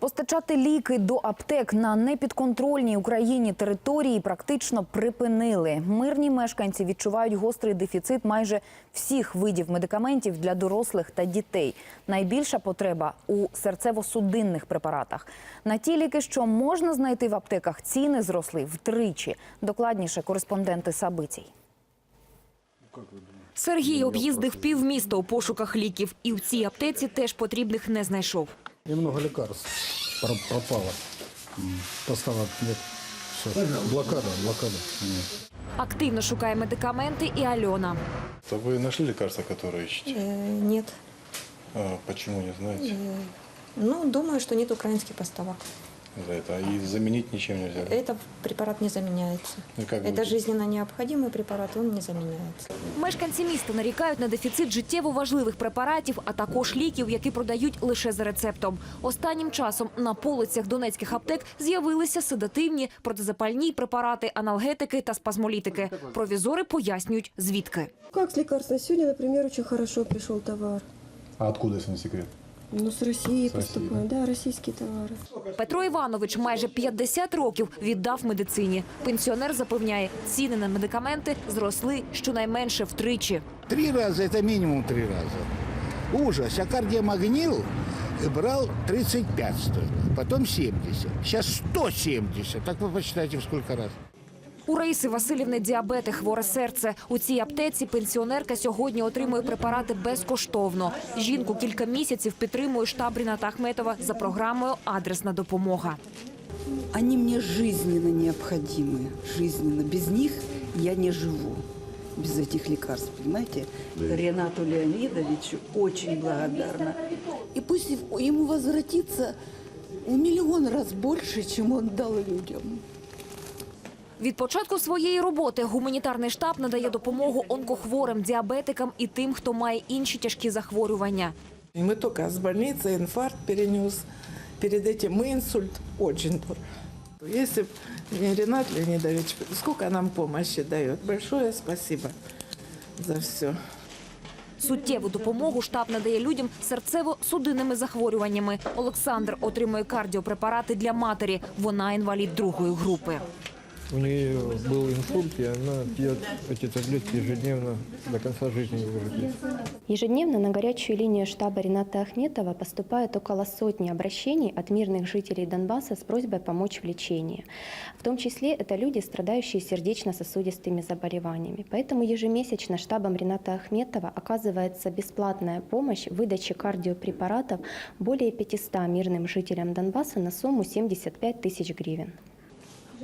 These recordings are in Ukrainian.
Постачати ліки до аптек на непідконтрольній Україні території практично припинили. Мирні мешканці відчувають гострий дефіцит майже всіх видів медикаментів для дорослих та дітей. Найбільша потреба у серцево-судинних препаратах. На ті ліки, що можна знайти в аптеках, ціни зросли втричі. Докладніше кореспонденти Сабицій. Сергій об'їздив півміста у пошуках ліків, і в цій аптеці теж потрібних не знайшов Немного лекарств про- пропало. Поставок нет. Все. Блокада, блокада. Активно шукає медикаменти і Альона. То вы нашли лекарства, которые ищете? Э, Нет. А, почему не знаете? Ну, думаю, что нет украинских поставок. За это. И заменить ничем нельзя. Этот препарат не заменяется. И как Это будете? жизненно необходимый препарат, он не заменяется. Мешканці міста нарікають на дефіцит життєво важливих препаратів, а також ліків, які продають лише за рецептом. Останнім часом на полицях донецьких аптек з'явилися седативні, протизапальні препарати, аналгетики та спазмолітики. Провізори пояснюють, звідки. Как с лекарством? Сегодня, например, очень хорошо пришел товар. А откуда, если не секрет? Ну, с России С России, поступают. Да, российские товары. Петро Іванович майже 50 років віддав медицині. Пенсіонер запевняє, ціни на медикаменти зросли щонайменше втричі. Три раза, это минимум три раза. Ужас. А кардиомагнил брал 35 стоило, потом 70. Сейчас 170. Так вы посчитайте, в сколько раз. У Раїси Васильівни діабети, хворе серце. У цій аптеці пенсіонерка сьогодні отримує препарати безкоштовно. Жінку кілька місяців підтримує штаб Ріната Ахметова за програмою Адресна допомога. Они мне жизненно необходимы, жизненно. Без них я не живу, без этих лекарств, понимаете? Ренату Леонидовичу очень благодарна. И пусть ему возвратится в миллион раз больше, чем он дал людям. Від початку своєї роботи гуманітарний штаб надає допомогу онкохворим, діабетикам і тим, хто має інші тяжкі захворювання. И мы только с больницы инфаркт перенес. Перед этим мы инсульт очень дорого. Если б не Ренат Леонидович, сколько нам помощи дает. Большое спасибо за все. Суттєву допомогу штаб надає людям з серцево-судинними захворюваннями. Олександр отримує кардіопрепарати для матері. Вона інвалід другої групи. У нее был инсульт, и она пьет эти таблетки ежедневно до конца жизни. Ежедневно на горячую линию штаба Рената Ахметова поступает около сотни обращений от мирных жителей Донбасса с просьбой помочь в лечении. В том числе это люди, страдающие сердечно-сосудистыми заболеваниями. Поэтому ежемесячно штабом Рената Ахметова оказывается бесплатная помощь в выдаче кардиопрепаратов более 500 мирным жителям Донбасса на сумму 75 тысяч гривен.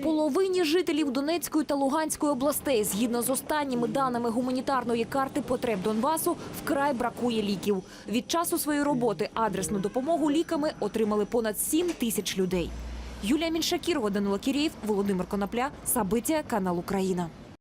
Половині жителів Донецької та Луганської областей, згідно з останніми даними гуманітарної карти потреб Донбасу, вкрай бракує ліків. Від часу своєї роботи адресну допомогу ліками отримали понад 7 тисяч людей. Юлія Міншакірова, Данила Кірєєв, Володимир Конопля, Сабиття, канал Україна.